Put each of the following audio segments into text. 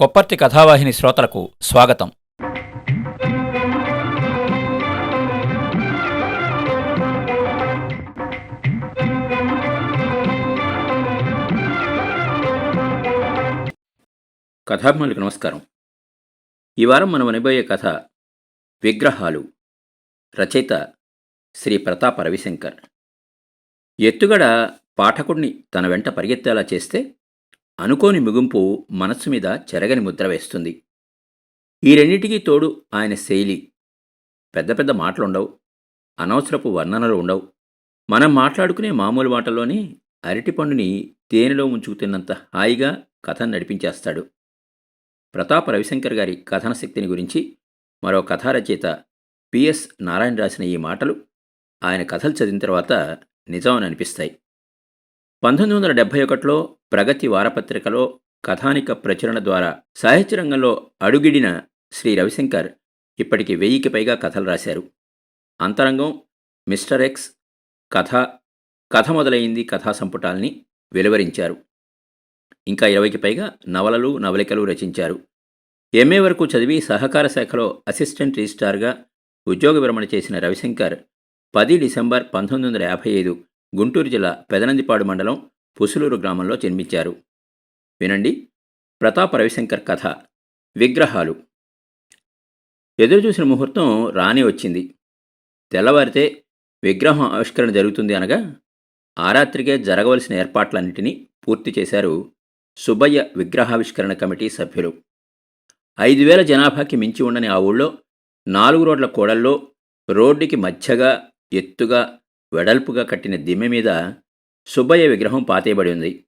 కొప్పర్తి కథావాహిని శ్రోతలకు స్వాగతం. కథాభిమానులకు నమస్కారం. ఈ వారం మనం వినబోయే కథ విగ్రహాలు రచయిత శ్రీ ప్రతాప రవిశంకర్. ఎత్తుగడ పాఠకుడిని తన వెంట పరిగెత్తేలా చేస్తే అనుకోని ముగింపు మనస్సు మీద చెరగని ముద్ర వేస్తుంది. ఈ రెండింటికి తోడు ఆయన శైలి. పెద్ద పెద్ద మాటలుండవు. అనవసరపు వర్ణనలు ఉండవు. మనం మాట్లాడుకునే మామూలు మాటల్లోనే అరటిపండుని తేనెలో ముంచుకుతున్నంత హాయిగా కథను నడిపించేస్తాడు. ప్రతాప రవిశంకర్ గారి కథన శక్తిని గురించి మరో కథారచయిత పిఎస్ నారాయణ రాసిన ఈ మాటలు ఆయన కథలు చదివిన తర్వాత నిజమని అనిపిస్తాయి. పంతొమ్మిది వందల డెబ్భై ఒకటిలో ప్రగతి వారపత్రికలో కథానిక ప్రచురణ ద్వారా సాహిత్య రంగంలో అడుగిడిన శ్రీ రవిశంకర్ ఇప్పటికి వెయ్యికి పైగా కథలు రాశారు. అంతరంగం మిస్టర్ ఎక్స్ కథ కథ మొదలైంది కథా సంపుటాల్ని వెలువరించారు. ఇంకా ఇరవైకి పైగా నవలలు నవలికలు రచించారు. ఎంఏ వరకు చదివి సహకార శాఖలో అసిస్టెంట్ రిజిస్టార్గా ఉద్యోగ విరమణ చేసిన రవిశంకర్ పది డిసెంబర్ పంతొమ్మిది వందల యాభై ఐదు గుంటూరు జిల్లా పెదనందిపాడు మండలం పుసులూరు గ్రామంలో జన్మించారు. వినండి. ప్రతాప రవిశంకర్ కథ. విగ్రహాలు. ఎదురుచూసిన ముహూర్తం రాణి వచ్చింది. తెల్లవారితే విగ్రహం ఆవిష్కరణ జరుగుతుంది అనగా ఆ రాత్రికే జరగవలసిన ఏర్పాట్లన్నింటినీ పూర్తి చేశారు సుబ్బయ్య విగ్రహావిష్కరణ కమిటీ సభ్యులు. ఐదు వేల జనాభాకి మించి ఉండని ఆ ఊళ్ళో నాలుగు రోడ్ల కూడల్లో రోడ్డుకి మధ్యగా ఎత్తుగా వెడల్పుగా కట్టిన దిమ్మె మీద సుబ్బయ్య విగ్రహం పాతేయబడి ఉంది.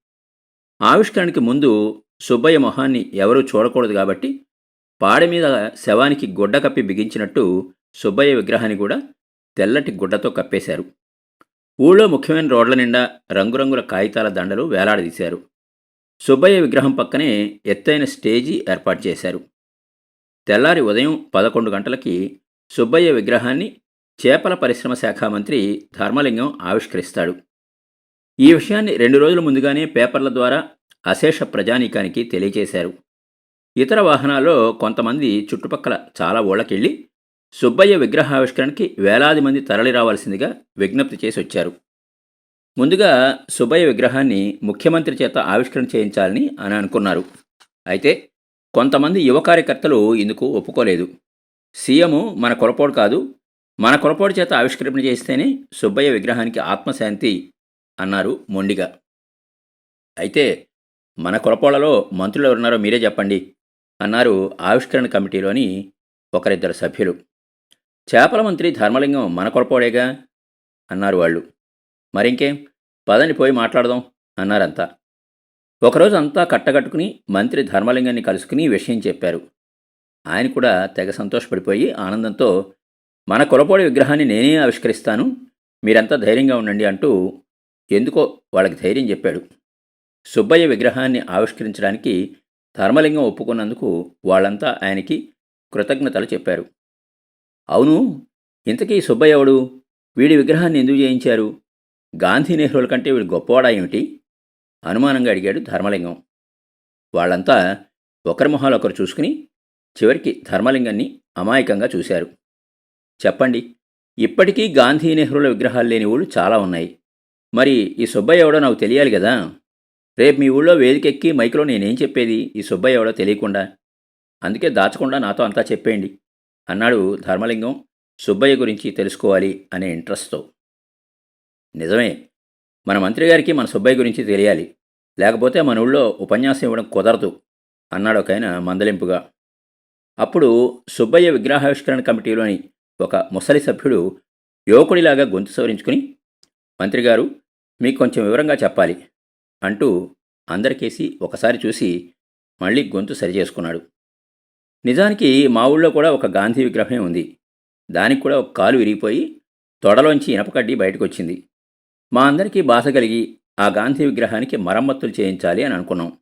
ఆవిష్కరణకి ముందు సుబ్బయ్య మొహాన్ని ఎవరూ చూడకూడదు కాబట్టి పాడ మీద శవానికి గుడ్డ కప్పి బిగించినట్టు సుబ్బయ్య విగ్రహాన్ని కూడా తెల్లటి గుడ్డతో కప్పేశారు. ఊళ్ళో ముఖ్యమైన రోడ్ల నిండా రంగురంగుల కాగితాల దండలు వేలాడదీశారు. సుబ్బయ్య విగ్రహం పక్కనే ఎత్తైన స్టేజీ ఏర్పాటు చేశారు. తెల్లారి ఉదయం పదకొండు గంటలకి సుబ్బయ్య విగ్రహాన్ని చేపల పరిశ్రమ శాఖ మంత్రి ధర్మలింగం ఆవిష్కరిస్తాడు. ఈ విషయాన్ని రెండు రోజుల ముందుగానే పేపర్ల ద్వారా అశేష ప్రజానీకానికి తెలియజేశారు ఇతర వాహనాల్లో కొంతమంది చుట్టుపక్కల చాలా ఊళ్ళకెళ్ళి సుబ్బయ్య విగ్రహావిష్కరణకి వేలాది మంది తరలి రావాల్సిందిగా విజ్ఞప్తి చేసి వచ్చారు. ముందుగా సుబ్బయ్య విగ్రహాన్ని ముఖ్యమంత్రి చేత ఆవిష్కరణ చేయించాలని అని అనుకున్నారు. అయితే కొంతమంది యువ కార్యకర్తలు ఇందుకు ఒప్పుకోలేదు. సీఎం మన కొరపోడు కాదు మన కొరపోడు చేత ఆవిష్కరణ చేస్తేనే సుబ్బయ్య విగ్రహానికి ఆత్మశాంతి అన్నారు మొండిగా. అయితే మన కొరపోళ్ళలో మంత్రులు ఎవరున్నారో మీరే చెప్పండి అన్నారు ఆవిష్కరణ కమిటీలోని ఒకరిద్దరు సభ్యులు. చేపల మంత్రి ధర్మలింగం మన కొరపోడేగా? అన్నారు వాళ్ళు. మరింకేం? పదని పోయి మాట్లాడదాం అన్నారంతా. ఒకరోజు అంతా కట్టగట్టుకుని మంత్రి ధర్మలింగాన్ని కలుసుకుని విషయం చెప్పారు. ఆయన కూడా తెగ సంతోషపడిపోయి ఆనందంతో మన కులపోడి విగ్రహాన్ని నేనే ఆవిష్కరిస్తాను మీరంతా ధైర్యంగా ఉండండి అంటూ ఎందుకో వాళ్ళకి ధైర్యం చెప్పాడు. సుబ్బయ్య విగ్రహాన్ని ఆవిష్కరించడానికి ధర్మలింగం ఒప్పుకున్నందుకు వాళ్ళంతా ఆయనకి కృతజ్ఞతలు చెప్పారు. అవును ఇంతకీ సుబ్బయ్య ఎవడు? వీడి విగ్రహాన్ని ఎందుకు చేయించారు గాంధీ నెహ్రూల కంటే వీడు గొప్పవాడా ఏమిటి? అనుమానంగా అడిగాడు ధర్మలింగం. వాళ్ళంతా ఒకరి మొహాలు ఒకరు చూసుకుని చివరికి ధర్మలింగాన్ని అమాయకంగా చూశారు. చెప్పండి. ఇప్పటికీ గాంధీ నెహ్రూల విగ్రహాలు లేని ఊళ్ళు చాలా ఉన్నాయి. మరి ఈ సుబ్బయ్య ఎవడో నాకు తెలియాలి కదా? రేపు మీ ఊళ్ళో వేదికెక్కి మైక్లో నేనేం చెప్పేది? ఈ సుబ్బయ్య ఎవడో తెలియకుండా. అందుకే దాచకుండా నాతో అంతా చెప్పేయండి. అన్నాడు ధర్మలింగం. సుబ్బయ్య గురించి తెలుసుకోవాలి అనే ఇంట్రెస్ట్తో. నిజమే. మన మంత్రి గారికి మన సుబ్బయ్య గురించి తెలియాలి. లేకపోతే మన ఊళ్ళో ఉపన్యాసం ఇవ్వడం కుదరదు అన్నాడు ఒక ఆయన మందలింపుగా. అప్పుడు సుబ్బయ్య విగ్రహావిష్కరణ కమిటీలోని ఒక ముసలి సభ్యుడు యువకుడిలాగా గొంతు సవరించుకుని మంత్రి గారు మీకు కొంచెం వివరంగా చెప్పాలి అంటూ అందరికేసి ఒకసారి చూసి మళ్ళీ గొంతు సరిచేసుకున్నాడు. నిజానికి మా ఊళ్ళో కూడా ఒక గాంధీ విగ్రహమే ఉంది. దానికి కూడా ఒక కాలు విరిగిపోయి తొడలోంచి ఇనపకడ్డి బయటకు వచ్చింది మా అందరికీ బాధ కలిగి ఆ గాంధీ విగ్రహానికి మరమ్మతులు చేయించాలి అని అనుకున్నాం.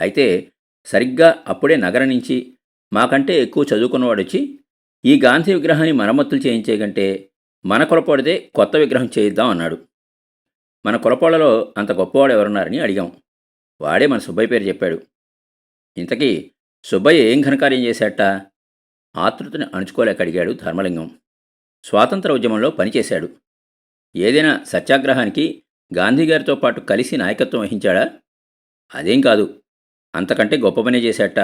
అయితే సరిగ్గా అప్పుడే నగరం నుంచి మాకంటే ఎక్కువ చదువుకున్నవాడు వచ్చి ఈ గాంధీ విగ్రహాన్ని మరమ్మతులు చేయించే కంటే మన కొలపోడితే కొత్త విగ్రహం చేయిద్దాం అన్నాడు. మన కొలపోళ్ళలో అంత గొప్పవాడు ఎవరున్నారని అడిగాం. వాడే మన సుబ్బయ్య పేరు చెప్పాడు. ఇంతకీ సుబ్బయ్య ఏం ఘనకార్యం చేశాట ఆతృతని అణుచుకోలేక అడిగాడు ధర్మలింగం. స్వాతంత్ర ఉద్యమంలో పనిచేశాడు ఏదైనా సత్యాగ్రహానికి గాంధీగారితో పాటు కలిసి నాయకత్వం వహించాడా? అదేం కాదు. అంతకంటే గొప్ప పనే చేశాట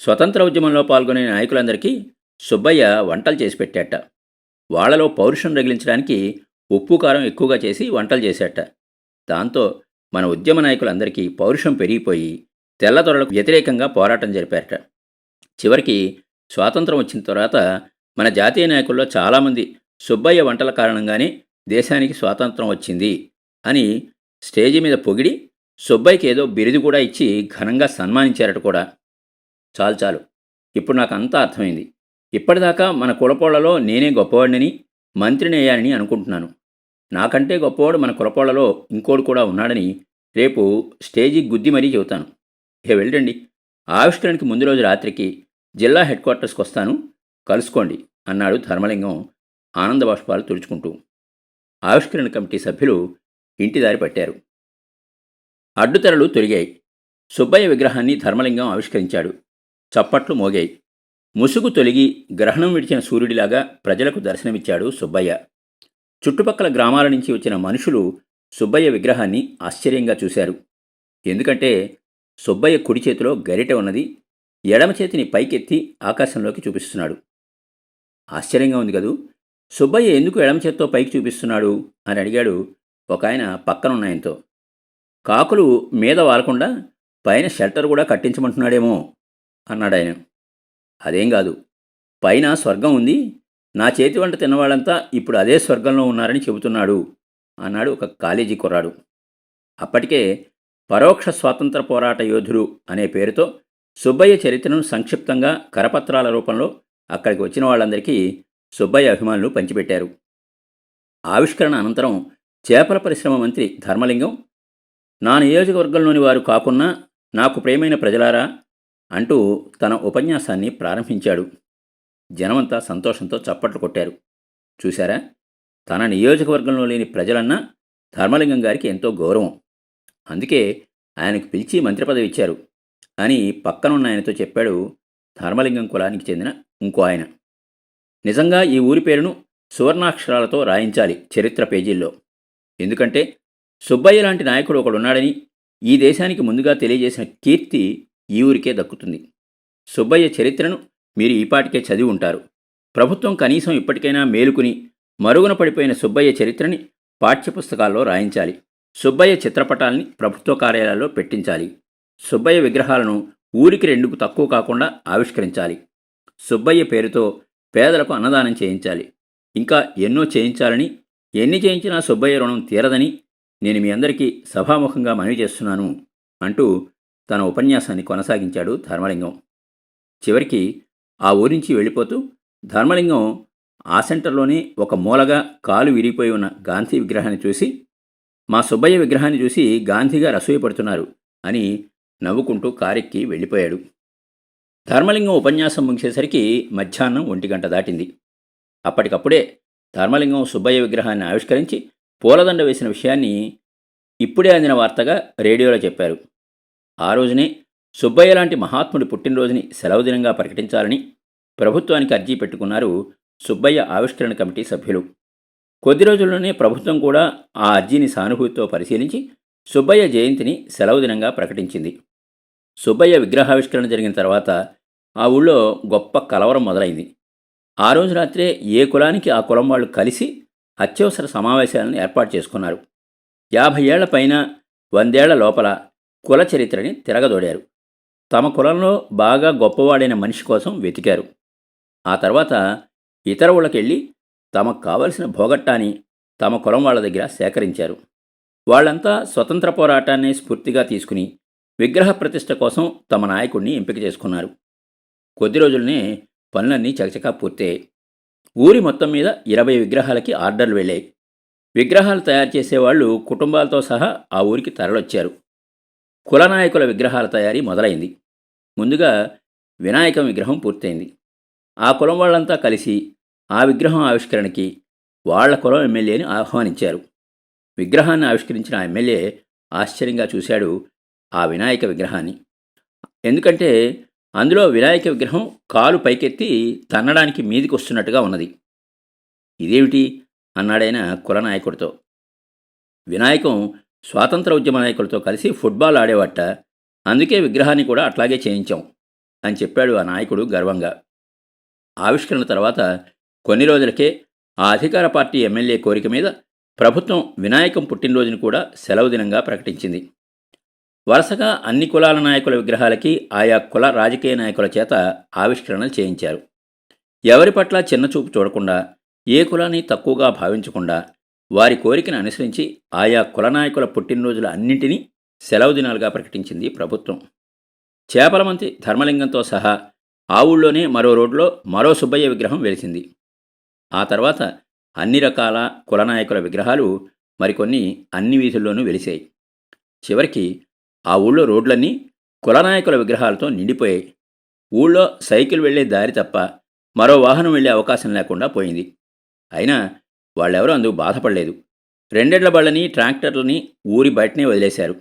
స్వతంత్ర ఉద్యమంలో పాల్గొనే నాయకులందరికీ సుబ్బయ్య వంటలు చేసి పెట్టాట. వాళ్ళలో పౌరుషం రగిలించడానికి ఉప్పు కారం ఎక్కువగా చేసి వంటలు చేశాట దాంతో మన ఉద్యమ నాయకులందరికీ పౌరుషం పెరిగిపోయి తెల్లదొరలకు వ్యతిరేకంగా పోరాటం జరిపారట. చివరికి స్వాతంత్రం వచ్చిన తర్వాత మన జాతీయ నాయకుల్లో చాలామంది సుబ్బయ్య వంటల కారణంగానే దేశానికి స్వాతంత్రం వచ్చింది అని స్టేజి మీద పొగిడి సుబ్బయ్యకి ఏదో బిరుదు కూడా ఇచ్చి ఘనంగా సన్మానించారట కూడా. చాలు చాలు. ఇప్పుడు నాకు అంతా అర్థమైంది. ఇప్పటిదాకా మన కులపోళ్ళలో నేనే గొప్పవాడిని మంత్రినయ్యానని అనుకుంటున్నాను. నాకంటే గొప్పవాడు మన కులపోళ్ళలో ఇంకోడు కూడా ఉన్నాడని రేపు స్టేజీ గుద్ది మరీ చెబుతాను. ఇక వెళ్ళండి. ఆవిష్కరణకి ముందు రోజు రాత్రికి జిల్లా హెడ్ క్వార్టర్స్కి వస్తాను. కలుసుకోండి అన్నాడు ధర్మలింగం ఆనంద బాష్పాలు తుడుచుకుంటూ. ఆవిష్కరణ కమిటీ సభ్యులు ఇంటి దారి పట్టారు. అడ్డుతెరలు తొలిగాయి. సుబ్బయ్య విగ్రహాన్ని ధర్మలింగం ఆవిష్కరించాడు. చప్పట్లు మోగాయి. ముసుగు తొలగి గ్రహణం విడిచిన సూర్యుడిలాగా ప్రజలకు దర్శనమిచ్చాడు సుబ్బయ్య. చుట్టుపక్కల గ్రామాల నుంచి వచ్చిన మనుషులు సుబ్బయ్య విగ్రహాన్ని ఆశ్చర్యంగా చూశారు. ఎందుకంటే సుబ్బయ్య కుడి చేతిలో గరిటె ఉన్నది ఎడమ చేతిని పైకెత్తి ఆకాశంలోకి చూపిస్తున్నాడు. ఆశ్చర్యంగా ఉంది కదూ సుబ్బయ్య ఎందుకు ఎడమ చేత్తో పైకి చూపిస్తున్నాడు అని అడిగాడు ఒక ఆయన పక్కనున్నాయంతో. కాకులు మీద వాలకుండా పైన షెల్టర్ కూడా కట్టించమంటున్నాడేమో అన్నాడు ఆయన అదేం కాదు. పైన స్వర్గం ఉంది. నా చేతి వంట తిన్నవాళ్ళంతా ఇప్పుడు అదే స్వర్గంలో ఉన్నారని చెబుతున్నాడు అన్నాడు ఒక కాలేజీ కుర్రాడు. అప్పటికే పరోక్ష స్వాతంత్ర పోరాట యోధుడు అనే పేరుతో సుబ్బయ్య చరిత్రను సంక్షిప్తంగా కరపత్రాల రూపంలో అక్కడికి వచ్చిన వాళ్ళందరికీ సుబ్బయ్య అభిమానులు పంచిపెట్టారు. ఆవిష్కరణ అనంతరం చేపల పరిశ్రమ మంత్రి ధర్మలింగం నా నియోజకవర్గంలోని వారు కాకున్నా నాకు ప్రేమైన ప్రజలారా అంటూ తన ఉపన్యాసాన్ని ప్రారంభించాడు. జనమంతా సంతోషంతో చప్పట్లు కొట్టారు. చూశారా? తన నియోజకవర్గంలో లేని ప్రజలన్నా ధర్మలింగం గారికి ఎంతో గౌరవం. అందుకే ఆయనకు పిలిచి మంత్రి పదవి ఇచ్చారు. అని పక్కనున్న ఆయనతో చెప్పాడు ధర్మలింగం కులానికి చెందిన ఇంకో ఆయన. నిజంగా ఈ ఊరి పేరును సువర్ణాక్షరాలతో రాయించాలి చరిత్ర పేజీల్లో. ఎందుకంటే సుబ్బయ్య లాంటి నాయకుడు ఒకడున్నాడని ఈ దేశానికి ముందుగా తెలియజేసిన కీర్తి ఈ ఊరికే దక్కుతుంది. సుబ్బయ్య చరిత్రను మీరు ఈపాటికే చదివి ఉంటారు. ప్రభుత్వం కనీసం ఇప్పటికైనా మేలుకుని మరుగున పడిపోయిన సుబ్బయ్య చరిత్రని పాఠ్యపుస్తకాల్లో రాయించాలి. సుబ్బయ్య చిత్రపటాల్ని ప్రభుత్వ కార్యాలయాల్లో పెట్టించాలి. సుబ్బయ్య విగ్రహాలను ఊరికి రెండుకు తక్కువ కాకుండా ఆవిష్కరించాలి. సుబ్బయ్య పేరుతో పేదలకు అన్నదానం చేయించాలి. ఇంకా ఎన్నో చేయించాలని ఎన్ని చేయించినా సుబ్బయ్య రుణం తీరదని నేను మీ అందరికీ సభాముఖంగా మనవి చేస్తున్నాను అంటూ తన ఉపన్యాసాన్ని కొనసాగించాడు ధర్మలింగం. చివరికి ఆ ఊరించి నుంచి వెళ్ళిపోతూ ధర్మలింగం ఆ సెంటర్లోనే ఒక మూలగా కాలు విరిగిపోయి ఉన్న గాంధీ విగ్రహాన్ని చూసి మా సుబ్బయ్య విగ్రహాన్ని చూసి గాంధీగారు అసూయపడుతున్నారు అని నవ్వుకుంటూ కారెక్కి వెళ్ళిపోయాడు. ధర్మలింగం ఉపన్యాసం ముగిసేసరికి మధ్యాహ్నం ఒంటి గంట దాటింది. అప్పటికప్పుడే ధర్మలింగం సుబ్బయ్య విగ్రహాన్ని ఆవిష్కరించి పూలదండ వేసిన విషయాన్ని ఇప్పుడే అందిన వార్తగా రేడియోలో చెప్పారు. ఆ రోజునే సుబ్బయ్య లాంటి మహాత్ముడి పుట్టినరోజుని సెలవు దినంగా ప్రకటించాలని ప్రభుత్వానికి అర్జీ పెట్టుకున్నారు సుబ్బయ్య ఆవిష్కరణ కమిటీ సభ్యులు. కొద్ది రోజుల్లోనే ప్రభుత్వం కూడా ఆ అర్జీని సానుభూతితో పరిశీలించి సుబ్బయ్య జయంతిని సెలవు దినంగా ప్రకటించింది. సుబ్బయ్య విగ్రహావిష్కరణ జరిగిన తర్వాత ఆ ఊళ్ళో గొప్ప కలవరం మొదలైంది. ఆ రోజు రాత్రే ఏ కులానికి ఆ కులం వాళ్ళు కలిసి అత్యవసర సమావేశాలను ఏర్పాటు చేసుకున్నారు. యాభై ఏళ్ళ పైన వందేళ్ళ లోపల కుల చరిత్రని తిరగదోడారు. తమ కులంలో బాగా గొప్పవాడైన మనిషి కోసం వెతికారు. ఆ తర్వాత ఇతర ఊళ్ళకెళ్ళి తమకు కావలసిన భోగట్టాన్ని తమ కులం వాళ్ళ దగ్గర సేకరించారు. వాళ్ళంతా స్వతంత్ర పోరాటాన్ని స్ఫూర్తిగా తీసుకుని విగ్రహ ప్రతిష్ట కోసం తమ నాయకుడిని ఎంపిక చేసుకున్నారు. కొద్ది రోజులనే పనులన్నీ చకచకా పూర్తయ్యాయి. ఊరి మొత్తం మీద ఇరవై విగ్రహాలకి ఆర్డర్లు వెళ్ళాయి. విగ్రహాలు తయారు చేసేవాళ్ళు కుటుంబాలతో సహా ఆ ఊరికి తరలొచ్చారు. కులనాయకుల విగ్రహాల తయారీ మొదలైంది. ముందుగా వినాయక విగ్రహం పూర్తయింది. ఆ కులం వాళ్ళంతా కలిసి ఆ విగ్రహం ఆవిష్కరణకి వాళ్ళ కులం ఎమ్మెల్యేని ఆహ్వానించారు. విగ్రహాన్ని ఆవిష్కరించిన ఆ ఎమ్మెల్యే ఆశ్చర్యంగా చూశాడు ఆ వినాయక విగ్రహాన్ని. ఎందుకంటే అందులో వినాయక విగ్రహం కాలు పైకెత్తి తన్నడానికి మీదికి వస్తున్నట్టుగా ఉన్నది. ఇదేమిటి? అన్నాడైన కులనాయకుడితో. వినాయకం స్వాతంత్ర ఉద్యమ నాయకులతో కలిసి ఫుట్బాల్ ఆడేవట. అందుకే విగ్రహాన్ని కూడా అట్లాగే చేయించాం అని చెప్పాడు ఆ నాయకుడు గర్వంగా. ఆవిష్కరణ తర్వాత కొన్ని రోజులకే ఆ అధికార పార్టీ ఎమ్మెల్యే కోరిక మీద ప్రభుత్వం వినాయకం పుట్టినరోజును కూడా సెలవు దినంగా ప్రకటించింది. వరుసగా అన్ని కులాల నాయకుల విగ్రహాలకి ఆయా కుల రాజకీయ నాయకుల చేత ఆవిష్కరణలు చేయించారు. ఎవరి పట్ల చిన్నచూపు చూడకుండా ఏ కులాన్ని తక్కువగా భావించకుండా వారి కోరికను అనుసరించి ఆయా కులనాయకుల పుట్టినరోజుల అన్నింటినీ సెలవు దినాలుగా ప్రకటించింది ప్రభుత్వం. చేపల మంత్రి ధర్మలింగంతో సహా ఆ ఊళ్ళోనే మరో రోడ్లో మరో సుబ్బయ్య విగ్రహం వెలిసింది. ఆ తర్వాత అన్ని రకాల కులనాయకుల విగ్రహాలు మరికొన్ని అన్ని వీధుల్లోనూ వెలిశాయి చివరికి ఆ ఊళ్ళో రోడ్లన్నీ కులనాయకుల విగ్రహాలతో నిండిపోయాయి. ఊళ్ళో సైకిల్ వెళ్ళే దారి తప్ప మరో వాహనం వెళ్ళే అవకాశం లేకుండా పోయింది. అయినా వాళ్ళెవరూ అందుకు బాధపడలేదు. రెండేళ్ళ బళ్ళని ట్రాక్టర్లని ఊరి బయటనే వదిలేశారు.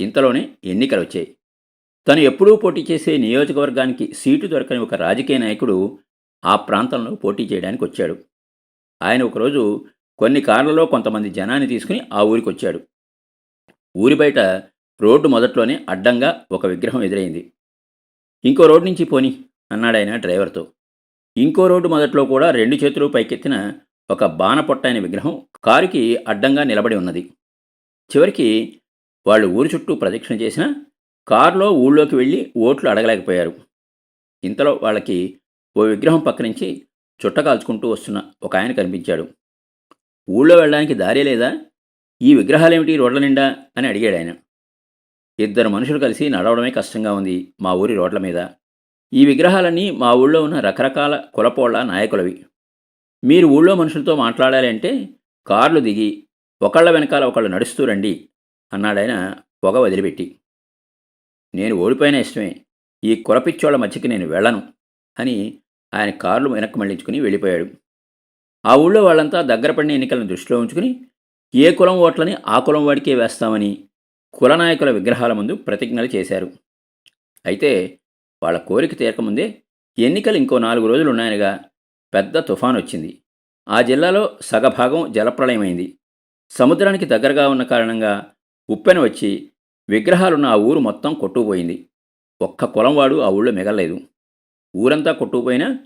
ఇంతలోనే ఎన్నికలు వచ్చాయి తను ఎప్పుడూ పోటీ చేసే నియోజకవర్గానికి సీటు దొరకని ఒక రాజకీయ నాయకుడు ఆ ప్రాంతంలో పోటీ చేయడానికి వచ్చాడు. ఆయన ఒకరోజు కొన్ని కార్లలో కొంతమంది జనాన్ని తీసుకుని ఆ ఊరికి వచ్చాడు ఊరి బయట రోడ్డు మొదట్లోనే అడ్డంగా ఒక విగ్రహం ఎదురైంది. ఇంకో రోడ్డు నుంచి పోని అన్నాడు ఆయన డ్రైవర్తో. ఇంకో రోడ్డు మొదట్లో కూడా రెండు చేతులు పైకెత్తిన ఒక బాణపొట్టైన విగ్రహం కారుకి అడ్డంగా నిలబడి ఉన్నది. చివరికి వాళ్ళు ఊరి చుట్టూ ప్రదక్షిణ చేసినా కారులో ఊళ్ళోకి వెళ్ళి ఓట్లు అడగలేకపోయారు. ఇంతలో వాళ్ళకి ఓ విగ్రహం పక్క నుంచి చుట్ట కాల్చుకుంటూ వస్తున్న ఒక ఆయన కనిపించాడు. ఊళ్ళో వెళ్ళడానికి దారే లేదా? ఈ విగ్రహాలేమిటి రోడ్ల నిండా? అని అడిగాడు ఆయన. ఇద్దరు మనుషులు కలిసి నడవడమే కష్టంగా ఉంది మా ఊరి రోడ్ల మీద. ఈ విగ్రహాలన్నీ మా ఊళ్ళో ఉన్న రకరకాల కులపోళ్ళ నాయకులవి. మీరు ఊళ్ళో మనుషులతో మాట్లాడాలి అంటే కార్లు దిగి ఒకళ్ళ వెనకాల ఒకళ్ళు నడుస్తూ రండి అన్నాడాయన పొగ వదిలిపెట్టి. నేను ఓడిపోయిన ఇష్టమే. ఈ కురపిచ్చోళ్ళ మధ్యకి నేను వెళ్ళను అని ఆయన కార్లు వెనక్కి మళ్ళించుకుని వెళ్ళిపోయాడు. ఆ ఊళ్ళో వాళ్ళంతా దగ్గర పడిన ఎన్నికలను దృష్టిలో ఉంచుకుని ఏ కులం ఓట్లని ఆ కులం వాడికే వేస్తామని కులనాయకుల విగ్రహాల ముందు ప్రతిజ్ఞలు చేశారు. అయితే వాళ్ళ కోరిక తీరకముందే ఎన్నికలు ఇంకో నాలుగు రోజులు ఉన్నాయనగా పెద్ద తుఫాన్ వచ్చింది ఆ జిల్లాలో సగభాగం జలప్రళయమైంది సముద్రానికి దగ్గరగా ఉన్న కారణంగా ఉప్పెన వచ్చి విగ్రహాలున్న ఆ ఊరు మొత్తం కొట్టుకుపోయింది. ఒక్క కులంవాడు ఆ ఊళ్ళో మిగలలేదు. ఊరంతా కొట్టుకుపోయినా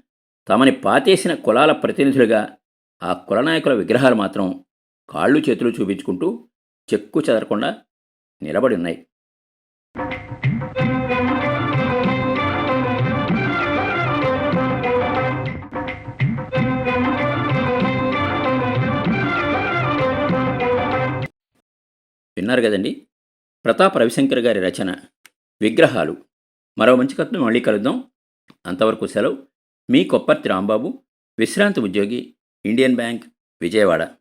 తమని పాతేసిన కులాల ప్రతినిధులుగా ఆ కులనాయకుల విగ్రహాలు మాత్రం కాళ్ళు చేతులు చూపించుకుంటూ చెక్కు చెదరకుండా నిలబడి ఉన్నాయి. విన్నారు కదండి? ప్రతాప్ రవిశంకర్ గారి రచన విగ్రహాలు. మరో మంచి కథను మళ్ళీ కలుద్దాం. అంతవరకు సెలవు. మీ కొప్పర్తి రాంబాబు విశ్రాంతి ఉద్యోగి ఇండియన్ బ్యాంక్ విజయవాడ.